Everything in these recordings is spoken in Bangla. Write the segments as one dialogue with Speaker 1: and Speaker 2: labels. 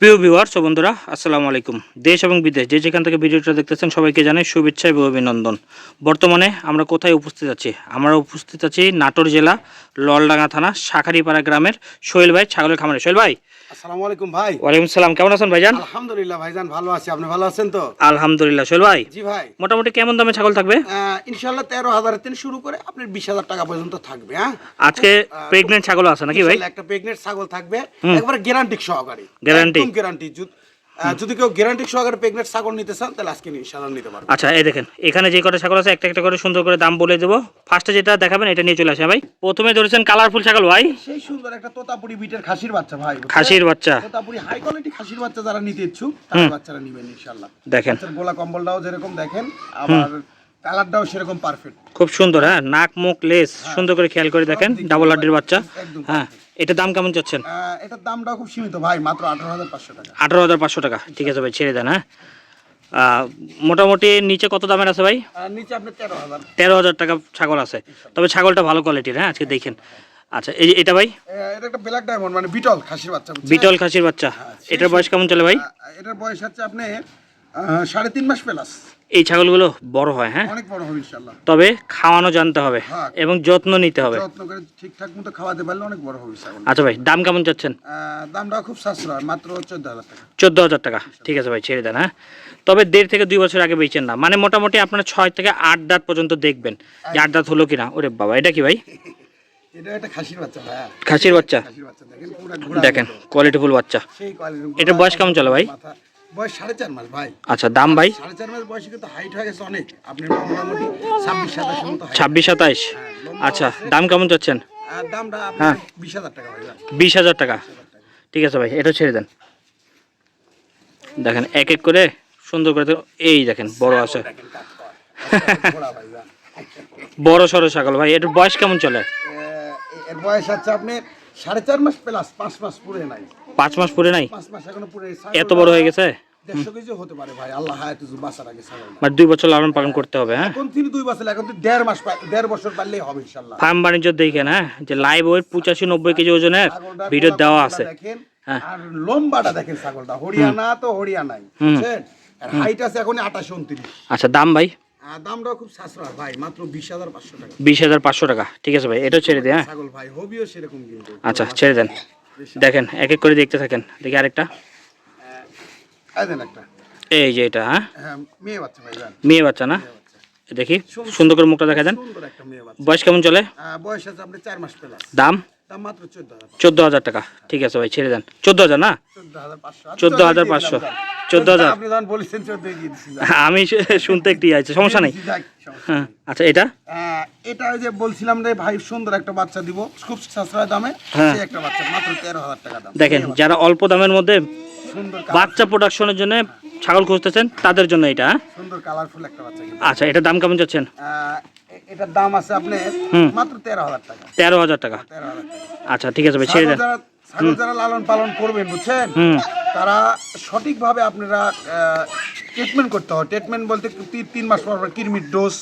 Speaker 1: প্রিয় ভিউয়ার্স বন্ধুরা আসসালামু আলাইকুম। দেশ এবং বিদেশ যে যেখান থেকে ভিডিওটা দেখতেছেন সবাইকে জানাই শুভেচ্ছা এবং অভিনন্দন। বর্তমানে আমরা কোথায় উপস্থিত আছি? আমরা উপস্থিত আছি নাটোর জেলা ললডাঙ্গা থানা শাখারিপাড়া গ্রামের সোহেল ভাই ছাগলের খামারে। সোহেল ভাই।
Speaker 2: আসসালামু আলাইকুম ভাই।
Speaker 1: ওয়ালাইকুম সালাম কেমন আছেন ভাইজান?
Speaker 2: আলহামদুলিল্লাহ ভাইজান ভালো আছি। আপনি ভালো আছেন তো?
Speaker 1: আলহামদুলিল্লাহ সোহেল ভাই।
Speaker 2: জি ভাই।
Speaker 1: মোটামুটি কেমন দামে ছাগল থাকবে?
Speaker 2: আহ, ইনশাল্লাহ তেরো হাজারের থেকে শুরু করে আপনার বিশ হাজার টাকা পর্যন্ত থাকবে হ্যাঁ?
Speaker 1: আজকে প্রেগনেন্ট ছাগল আছে নাকি ভাই?
Speaker 2: একটা প্রেগনেন্ট ছাগল থাকবে। একবারে গ্যারান্টি সহকারে।
Speaker 1: Guarantee?
Speaker 2: গ্যারান্টি যদি কেউ গ্যারান্টি সহকারে প্রেগনেন্ট ছাগল নিতে চান তাহলে আজকে ইনশাল্লাহ নিতে পারবে।
Speaker 1: আচ্ছা এই দেখেন এখানে যে কটা ছাগল আছে একটা একটা করে সুন্দর করে দাম বলে দেবো। ফার্স্টে যেটা দেখাবেন এটা নিয়ে চলে আসে ভাই। প্রথমে ধরেছেন কালারফুল ছাগল ভাই।
Speaker 2: সেই সুন্দর একটা তোতাপুরি বিটের খাসির বাচ্চা ভাই
Speaker 1: খাসির বাচ্চা।
Speaker 2: তোতাপুরি হাই কোয়ালিটি খাসির বাচ্চা যারা নিতে ইচ্ছুক তারা বাচ্চারা নিবেন ইনশাল্লাহ
Speaker 1: দেখেন।
Speaker 2: গোলা কম্বলটাও যেরকম দেখেন আবার কালারটাও সেরকম পারফেক্ট
Speaker 1: খুব সুন্দর হ্যাঁ? নাক মুখ লেস সুন্দর করে খেয়াল করে দেখেন ডাবল হাড্ডির বাচ্চা। হ্যাঁ। এটা দাম কেমন চাচ্ছেন?
Speaker 2: এটার দামটা খুব সীমিত ভাই মাত্র আঠারো হাজার পাঁচশো টাকা।
Speaker 1: আঠারো হাজার পাঁচশো টাকা। ঠিক আছে ভাই ছেড়ে দেন হ্যাঁ? মোটামুটি নিচে কত দামের আছে ভাই?
Speaker 2: নিচে আপনি তেরো হাজার।
Speaker 1: তেরো হাজার টাকা ছাগল আছে। তবে ছাগলটা ভালো কোয়ালিটির হ্যাঁ? আজকে দেখেন। আচ্ছা এই এটা ভাই?
Speaker 2: এটা একটা ব্ল্যাক ডায়মন্ড মানে বিটল খাসির বাচ্চা
Speaker 1: বিটল খাসির বাচ্চা। এটার বয়স কেমন চলে ভাই?
Speaker 2: এটার বয়স হচ্ছে আপনি সাড়ে তিন মাস প্লাস।
Speaker 1: এই ছাগলগুলো বড় হয় হ্যাঁ?
Speaker 2: অনেক বড় হবে ইনশাল্লাহ
Speaker 1: তবে খাওয়ানো জানতে হবে
Speaker 2: হ্যাঁ।
Speaker 1: এবং যত্ন নিতে হবে।
Speaker 2: যত্ন করে ঠিকঠাক মতো খাওয়াতে পারলে অনেক বড় হবে ছাগল।
Speaker 1: আচ্ছা ভাই দাম কেমন চাচ্ছেন?
Speaker 2: আহ, দামটাও খুব সাশ্রয় মাত্র চোদ্দ হাজার টাকা।
Speaker 1: চোদ্দ হাজার টাকা। ঠিক আছে ভাই ছেড়ে দেন হ্যাঁ? তবে দেড় থেকে দুই বছর আগে বেচেন না। মানে মোটামুটি আপনার ছয় থেকে আট দাঁত পর্যন্ত দেখবেন যে আট দাঁত হলো কিনা। ওরে বাবা এটা কি ভাই?
Speaker 2: খাসির বাচ্চা
Speaker 1: খাসির বাচ্চা।
Speaker 2: দেখেন
Speaker 1: কোয়ালিটিফুল বাচ্চা। এটার বয়স কেমন চলে ভাই?
Speaker 2: বয়স সাড়ে চার মাস ভাই।
Speaker 1: আচ্ছা দাম ভাই?
Speaker 2: সাড়ে চার মাস বয়সে কিন্তু হাইট হয়ে গেছে অনেক। আপনি মোটামুটি ছাব্বিশ সাতাশের মতো
Speaker 1: ছাব্বিশ সাতাইশ? আচ্ছা দাম কেমন চাচ্ছেন?
Speaker 2: দামটা
Speaker 1: হ্যাঁ।
Speaker 2: বিশ হাজার টাকা ভাই
Speaker 1: বিশ হাজার টাকা। ঠিক আছে ভাই এটা ছেড়ে দেন। দেখেন এক এক করে সুন্দর করে এই দেখেন বড় আছে। বড় সড়ো ছাগল ভাই এটার বয়স কেমন চলে?
Speaker 2: এর বয়স হচ্ছে আপনি সাড়ে চার মাস প্লাস পাঁচ মাস পুরে নাই।
Speaker 1: পাঁচ মাস পরে নাই?
Speaker 2: পাঁচ মাস এখনও পুরে
Speaker 1: এত বড় হয়ে গেছে?
Speaker 2: দেড়শো কেজি হতে পারে ভাই আল্লাহ হায়াত বাসার আগে
Speaker 1: মানে দুই বছর লালন পালন করতে হবে হ্যাঁ?
Speaker 2: এখন তিনি দুই বছর এখন দেড় মাস দেড় বছর পারলেই হবে ইনশাল্লাহ
Speaker 1: ফার্ম বাণিজ্য দেখেন হ্যাঁ? যে লাইভ ওয়েট পঁচাশি নব্বই কেজি ওজনের ভিডিও দেওয়া আছে। হ্যাঁ।
Speaker 2: আর লম্বাটা দেখেন ছাগলটা হরিয়ানা তো হরিয়ানাই হাইট আছে এখন আঠাশে উনত্রিশ।
Speaker 1: আচ্ছা দাম ভাই?
Speaker 2: আর খুব সাশ্রয় ভাই মাত্র বিশ হাজার পাঁচশো টাকা।
Speaker 1: বিশ হাজার পাঁচশো টাকা ঠিক আছে ভাই এটাও ছেড়ে হ্যাঁ?
Speaker 2: ছাগল ভাই হবিও সেরকম কিন্তু।
Speaker 1: আচ্ছা ছেড়ে দেন। দেখেন এক এক করে দেখতে থাকেন। দেখি আরেকটা।
Speaker 2: এই
Speaker 1: যে এটা হ্যাঁ?
Speaker 2: হ্যাঁ মেয়ে বাচ্চা
Speaker 1: না? দেখি সুন্দর করে মুখটা দেখা দেন। বয়স কেমন চলে? দাম?
Speaker 2: চোদ্দ হাজার
Speaker 1: টাকা। ঠিক আছে ভাই ছেড়ে দেন। চোদ্দ হাজার না?
Speaker 2: চোদ্দ হাজার পাঁচশো।
Speaker 1: চোদ্দ হাজার আমি শুনতে একটু আছে সমস্যা নেই। হ্যাঁ আচ্ছা এটা?
Speaker 2: এটা ওই যে বলছিলাম রে ভাই সুন্দর একটা বাচ্চা দিব। খুব সাশ্রয় দামে
Speaker 1: হ্যাঁ।
Speaker 2: সেই একটা বাচ্চা মাত্র তেরো হাজার টাকা দাম।
Speaker 1: দেখেন যারা অল্প দামের মধ্যে
Speaker 2: সুন্দর
Speaker 1: বাচ্চা প্রোডাকশনের জন্য ছাগল খুঁজতেছেন তাদের জন্য এটা হ্যাঁ?
Speaker 2: সুন্দর কালারফুল একটা বাচ্চা
Speaker 1: আচ্ছা এটার দাম কেমন চাচ্ছেন
Speaker 2: এটার দাম আছে আপনি মাত্র তেরো হাজার টাকা।
Speaker 1: তেরো হাজার টাকা। আচ্ছা ঠিক আছে ভাই ছেড়ে দেন।
Speaker 2: যারা ছাগল যারা লালন পালন করবেন বুঝছেন? তারা সঠিকভাবে আপনারা ট্রিটমেন্ট করতে হয় ট্রিটমেন্ট বলতে তিন মাস পর পর Kirmir dose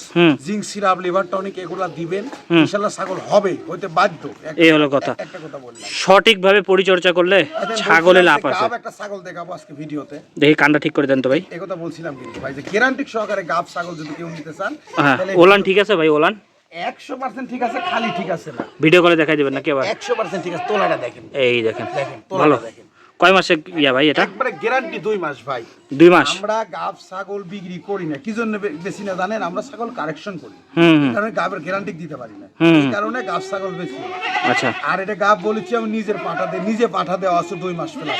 Speaker 2: zinc syrup liver tonic এগুলা দিবেন। ইনশাল্লাহ ছাগল হবে হইতে বাধ্য।
Speaker 1: এই হলো কথা।
Speaker 2: একটা কথা বললাম।
Speaker 1: সঠিকভাবে পরিচর্যা করলে
Speaker 2: আচ্ছা,
Speaker 1: ছাগলে লাভ আছে
Speaker 2: একটা ছাগল দেখাবো আজকে ভিডিওতে।
Speaker 1: দেখি কানটা ঠিক করে দেন তো ভাই।
Speaker 2: এই কথা বলছিলাম কিন্তু ভাই যে গ্যারান্টিক সহকারে গাব ছাগল যদি কেউ নিতে চান
Speaker 1: হ্যাঁ ওলান ঠিক আছে ভাই ওলান?
Speaker 2: একশো পার্সেন্ট ঠিক আছে খালি ঠিক আছে না।
Speaker 1: ভিডিও করে দেখাই দেবেন নাকি আবার?
Speaker 2: একশো পার্সেন্ট ঠিক আছে তোলাটা দেখেন।
Speaker 1: এই দেখেন
Speaker 2: দেখেন
Speaker 1: ভালো।
Speaker 2: দেখেন।
Speaker 1: কয় মাসে ইয়া ভাই এটা?
Speaker 2: একবারে গ্যারান্টি দুই মাস ভাই।
Speaker 1: দুই মাস।
Speaker 2: আমরা গাব ছাগল বিক্রি করি না। কি জন্য বেশি না জানেন? আমরা ছাগল কারেকশন করি। কারণে গাবের গ্যারান্টি দিতে পারি না। এই কারণে গাব ছাগল বেশি।
Speaker 1: আচ্ছা।
Speaker 2: আর এটা গাব বলেছি আমি নিজের পাঠা দিয়ে নিজে পাঠা দেওয়া আছে দুই মাস প্লাস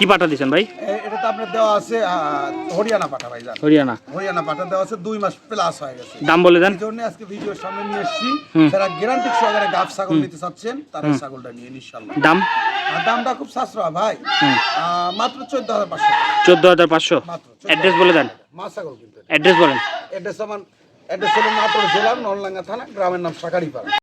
Speaker 1: কি পাঠা দিছেন ভাই?
Speaker 2: এটা তো আপনার দেওয়া আছে হরিয়ানা পাঠা ভাই জান।
Speaker 1: হরিয়ানা।
Speaker 2: হরিয়ানা পাঠা দেওয়া আছে দুই মাস প্লাস হয়ে গেছে।
Speaker 1: দাম বলে দেন।
Speaker 2: জন্য আজকে ভিডিওর সামনে নিয়ে এসেছি। যারা গ্যারান্টি সহকারে গাব ছাগল নিতে চাচ্ছেন তারা ছাগলটা নিয়ে ইনশাল্লাহ
Speaker 1: দাম?
Speaker 2: দামটা খুব সাশ্রয় ভাই। মাত্র চোদ্দ হাজার পাঁচশো।
Speaker 1: চোদ্দ হাজার পাঁচশো?
Speaker 2: মাত্র
Speaker 1: অ্যাড্রেস বলে দেন।
Speaker 2: মা ছাগল কিন্তু
Speaker 1: অ্যাড্রেস বলেন।
Speaker 2: অ্যাড্রেস আমার অ্যাড্রেস হলো নাটোর জেলার নলডাঙ্গা থানা গ্রামের নাম সাকারিপাড়া।